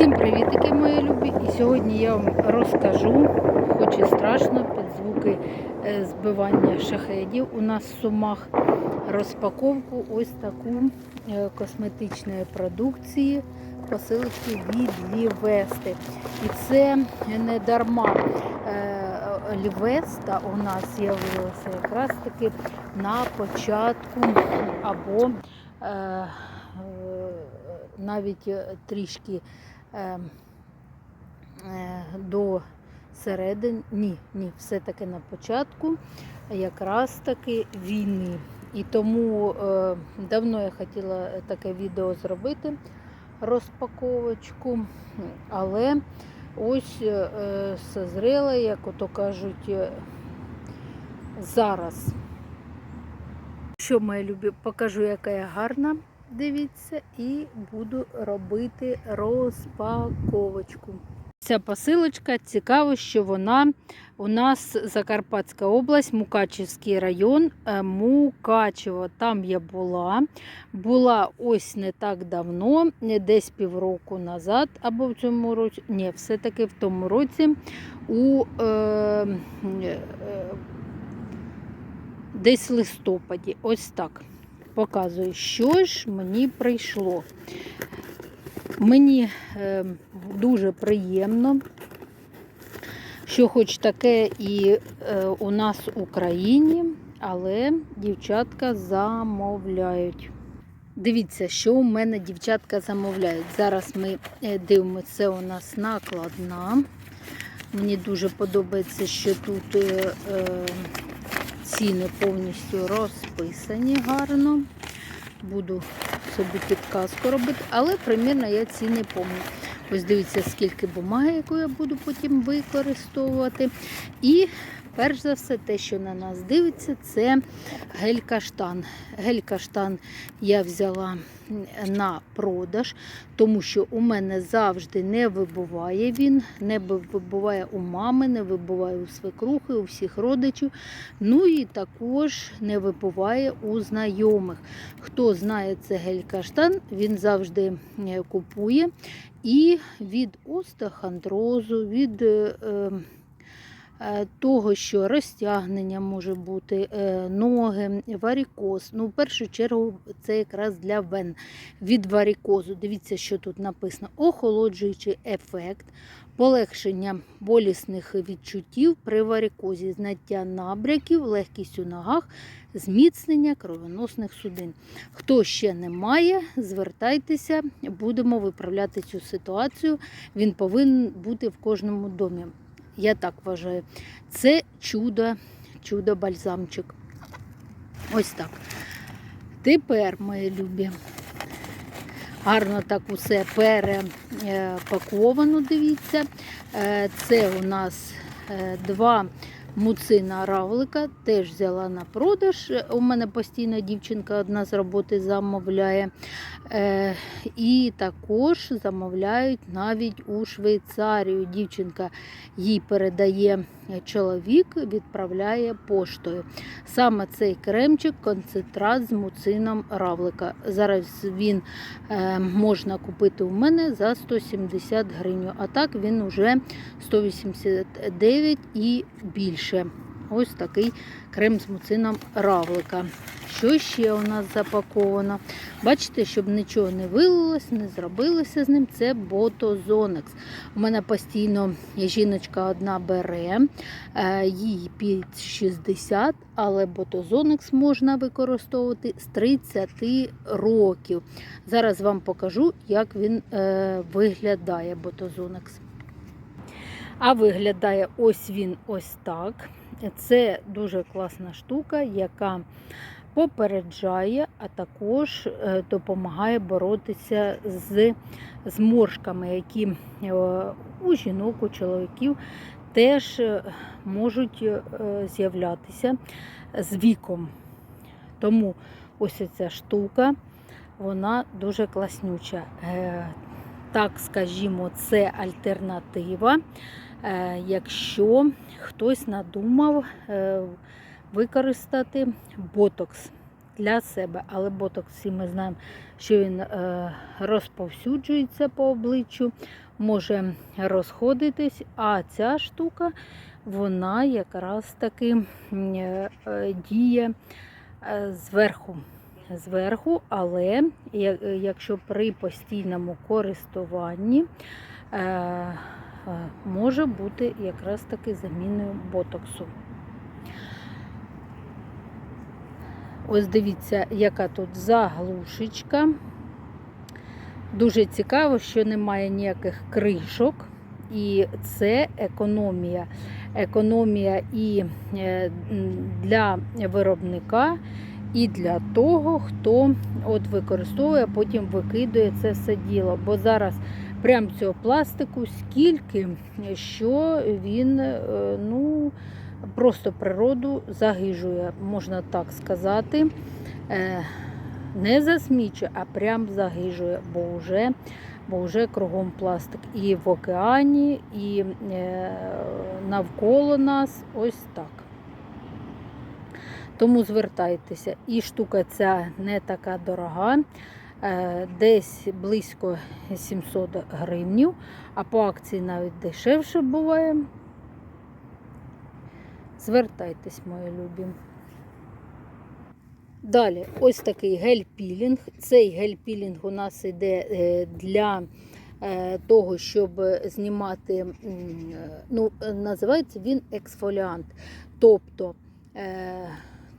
Всім привітики, мої любі! І сьогодні я вам розкажу, хоч і страшно, під звуки е, збивання шахедів у нас в сумах розпаковку ось таку е, косметичної продукції посилочки від Лівести. І це не дарма е, Лівеста у нас з'явилася якраз таки на початку або навіть трішки до середини, ні, ні, все-таки на початку якраз таки війни. І тому е, давно я хотіла таке відео зробити, розпаковочку, але ось е, созріла, як ото кажуть, е, зараз. Що, мої любі, покажу, яка я гарна. Дивіться, і буду робити розпаковочку. Ця посилочка цікаво, що вона у нас Закарпатська область, Мукачівський район, е, Мукачево. Там я була. Була ось не так давно, не десь півроку назад, або в цьому році, ні, все-таки в тому році у е, е, десь в листопаді. Ось так. Показую, що ж мені прийшло. Мені е, дуже приємно, що хоч таке і е, у нас в Україні, але дівчатка замовляють. Дивіться, що у мене дівчатка замовляють. Зараз ми е, дивимося, це у нас накладна. Мені дуже подобається, що тут е, е, ціни повністю розписані гарно. Буду собі підказку робити, але примірно я ціни пам'ятаю. Ось дивіться, скільки бумаги, яку я буду потім використовувати. І перш за все, те, що на нас дивиться, це гель-каштан. Гель-каштан я взяла на продаж, тому що у мене завжди не вибуває він, не вибуває у мами, не вибуває у свекрухи, у всіх родичів. Ну і також не вибуває у знайомих. Хто знає це гель-каштан, він завжди е, купує. І від остеохондрозу, від е, е, того, що розтягнення може бути, е, ноги, варікоз. Ну, в першу чергу, це якраз для вен. Від варікозу. Дивіться, що тут написано: охолоджуючий ефект, полегшення болісних відчуттів при варікозі, знаття набряків, легкість у ногах, зміцнення кровоносних судин. Хто ще не має, звертайтеся, будемо виправляти цю ситуацію. Він повинен бути в кожному домі. Я так вважаю. Це чудо, чудо бальзамчик. Ось так. Тепер, мої любі, гарно так усе перепаковано, дивіться. Е, Це у нас е, два муцина равлика, теж взяла на продаж. У мене постійно дівчинка одна з роботи замовляє. Е, І також замовляють навіть у Швейцарію. Дівчинка їй передає чоловік, відправляє поштою. Саме цей кремчик концентрат з муцином равлика. Зараз він е, можна купити у мене за 170 гривень, а так він вже 189 і більше. Ось такий крем з муцином равлика. Що ще у нас запаковано? Бачите, щоб нічого не вилилось, не зробилося з ним, це ботозонекс. У мене постійно жіночка одна бере, е, їй під 60, але ботозонекс можна використовувати з 30 років. Зараз вам покажу, як він е, виглядає ботозонекс. А виглядає ось він ось так. Це дуже класна штука, яка попереджає, а також е, допомагає боротися з зморшками, які е, у жінок, у чоловіків теж е, можуть з'являтися з віком. Тому ось ця штука, вона дуже класнюча. Так, скажімо, це альтернатива. Якщо хтось надумав використати ботокс для себе. Але ботокс всі ми знаємо, що він е, розповсюджується по обличчю, може розходитись, а ця штука вона якраз таки е, е, діє е, зверху. Зверху, але е, якщо при постійному користуванні е, е, може бути якраз таки заміною ботоксу. Ось дивіться, яка тут заглушечка. Дуже цікаво, що немає ніяких кришок, і це економія. Економія і е, для виробника, і для того, хто от використовує, а потім викидує це все діло. Бо зараз прям цього пластику скільки, що він е, ну, просто природу загижує, можна так сказати. Е, Не засмічує, а прям загижує, бо вже, бо вже кругом пластик. І в океані, і е, навколо нас ось так. Тому звертайтеся. І штука ця не така дорога, десь близько 700 гривнів, а по акції навіть дешевше буває. Звертайтесь, мої любі. Далі, ось такий гель-пілінг. Цей гель-пілінг у нас йде е, для е, того, щоб знімати, е, ну, е, називається він ексфоліант. Тобто е,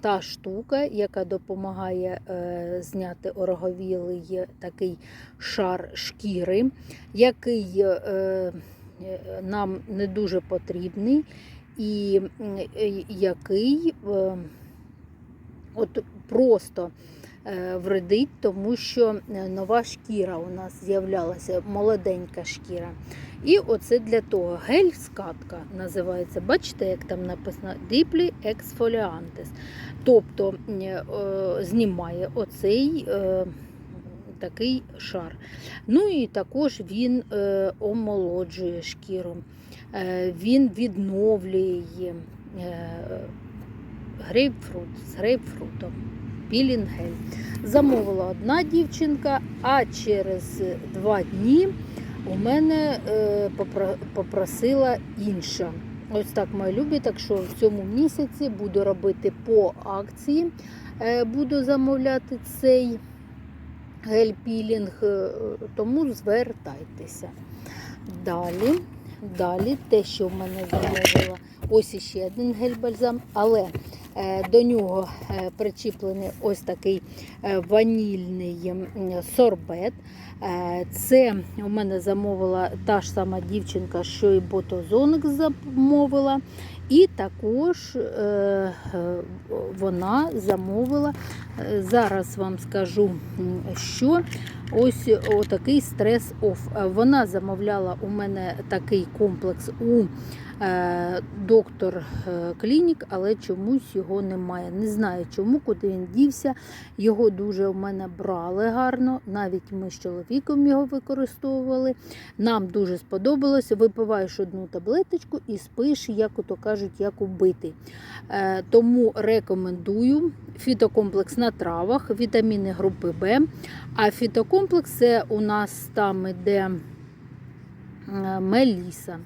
та штука, яка допомагає е, зняти ороговілий такий шар шкіри, який е, е, нам не дуже потрібний, і який от просто вредить, тому що е, нова шкіра у нас з'являлася, молоденька шкіра. І оце для того гель-скатка називається. Бачите, як там написано Deeply Exfoliantes. Тобто е, е, знімає оцей е, такий шар. Ну і також він е, омолоджує шкіру, е, він відновлює. Е, грейпфрут з грейпфрутом. Пілінгель. Замовила одна дівчинка, а через два дні у мене е, попро- попросила інша. Ось так, мої любі. Так що в цьому місяці буду робити по акції. Е, буду замовляти цей гель-пілінг, е, тому звертайтеся. Далі, далі те, що в мене замовила, ось іще один гель-бальзам, але до нього е, причіплений ось такий е, ванільний сорбет. Е, Це у мене замовила та ж сама дівчинка, що і ботозоник замовила. І також е, е, вона замовила, е, зараз вам скажу, що ось отакий стрес-офф. Е, Вона замовляла у мене такий комплекс у е, доктор е, клінік, але чомусь його немає. Не знаю чому, куди він дівся. Його дуже у мене брали гарно. Навіть ми з чоловіком його використовували. Нам дуже сподобалося. Випиваєш одну таблеточку і спиш, як ото кажуть, як убитий. Е, Тому рекомендую фітокомплекс на травах, вітаміни групи Б. А фітокомплекс це у нас там іде е, меліса.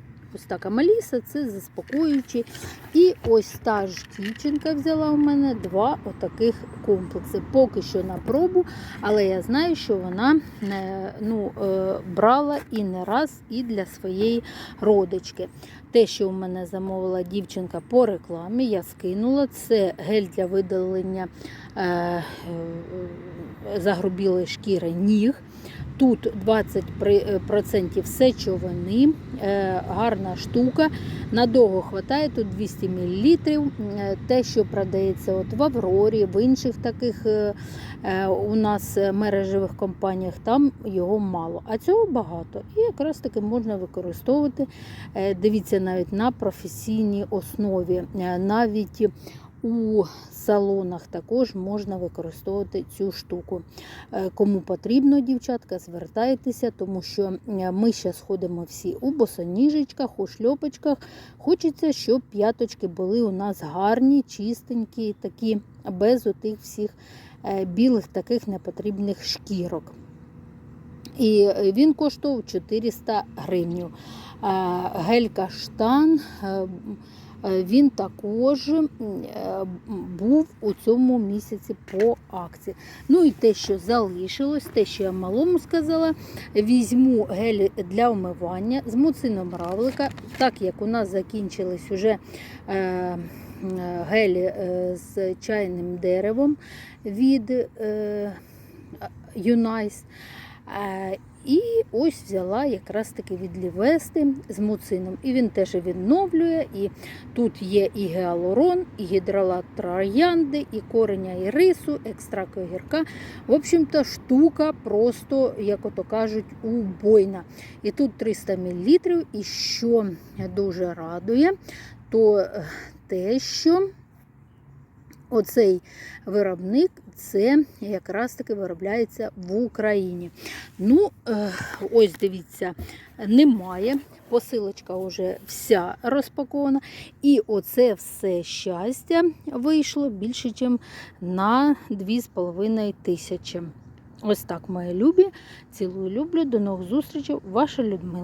Така меліса це заспокоюючий. І ось та ж дівчинка взяла у мене два отаких комплекси. Поки що на пробу, але я знаю, що вона е, ну, е, брала і не раз, і для своєї родички. Те, що у мене замовила дівчинка по рекламі, я скинула. Це гель для видалення е, е, загрубілої шкіри ніг. Тут 20% сечовини, е, гарна штука. Надовго хватає, тут 200 мл. Е, Те, що продається от в Аврорі, в інших таких е, е, у нас мережевих компаніях, там його мало. А цього багато. І якраз таки можна використовувати. Дивіться, навіть на професійній основі. Е, Навіть у салонах також можна використовувати цю штуку. Е, Кому потрібно, дівчатка, звертайтеся, тому що е, ми зараз ходимо всі у босоніжечках, у шльопочках. Хочеться, щоб п'яточки були у нас гарні, чистенькі, такі, без отих всіх білих таких непотрібних шкірок. І е, він коштував 400 гривень. Гель каштан. е, Е, Він також був у цьому місяці по акції. Ну і те, що залишилось, те, що я малому сказала, візьму гель для вмивання з муцином равлика, так як у нас закінчились уже гелі з чайним деревом від Юнайс. Е, І ось взяла якраз таки від Лівести з муцином. І він теж відновлює. І тут є і гіалурон, і гідролат троянди, і кореня ірису, екстракт огірка. В общем-то, штука просто, як ото кажуть, убойна. І тут 300 мл. І що дуже радує, то те, що оцей виробник це якраз таки виробляється в Україні. Ну, ось дивіться, немає. Посилочка вже вся розпакована. І оце все щастя вийшло більше, ніж на 2,5 тисячі. Ось так, мої любі. Цілую люблю. До нових зустрічей. Ваша Людмила.